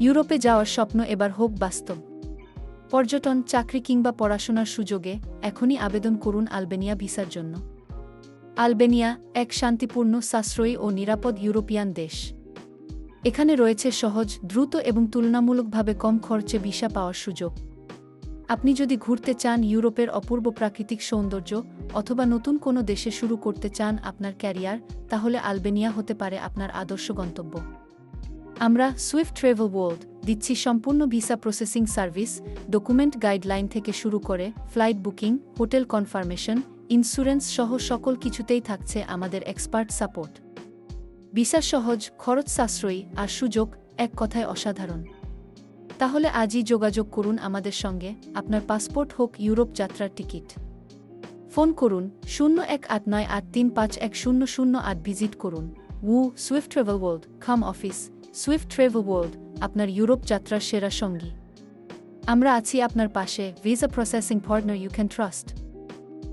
ইউরোপে যাওয়ার স্বপ্ন এবার হোক বাস্তব। পর্যটন, চাকরি কিংবা পড়াশোনার সুযোগে এখনই আবেদন করুন আলবেনিয়া ভিসার জন্য। আলবেনিয়া এক শান্তিপূর্ণ, সাশ্রয়ী ও নিরাপদ ইউরোপিয়ান দেশ। এখানে রয়েছে সহজ, দ্রুত এবং তুলনামূলকভাবে কম খরচে ভিসা পাওয়ার সুযোগ। আপনি যদি ঘুরতে চান ইউরোপের অপূর্ব প্রাকৃতিক সৌন্দর্য অথবা নতুন কোনো দেশে শুরু করতে চান আপনার ক্যারিয়ার, তাহলে আলবেনিয়া হতে পারে আপনার আদর্শ গন্তব্য। আমরা সুইফট ট্রেভেল ওয়ার্ল্ড দিচ্ছি সম্পূর্ণ visa processing service, document guideline থেকে শুরু করে flight booking, hotel confirmation, insurance সহ সকল কিছুতেই থাকছে আমাদের এক্সপার্ট সাপোর্ট। ভিসা সহজ, খরচ সাশ্রয়ী আর সুযোগ এক কথায় অসাধারণ। তাহলে আজই যোগাযোগ করুন আমাদের সঙ্গে, আপনার পাসপোর্ট হোক ইউরোপ যাত্রার টিকিট। ফোন করুন শূন্য এক আট নয় আট তিন পাঁচ এক শূন্য শূন্য আট ভিজিট করুন। উউ সুইফট ট্রেভেল ওয়ার্ল্ড খাম অফিস সুইফট ট্রেভেল ওয়ার্ল্ড, আপনার ইউরোপ যাত্রার সেরা সঙ্গী। আমরা আছি আপনার পাশে, visa processing partner you can trust.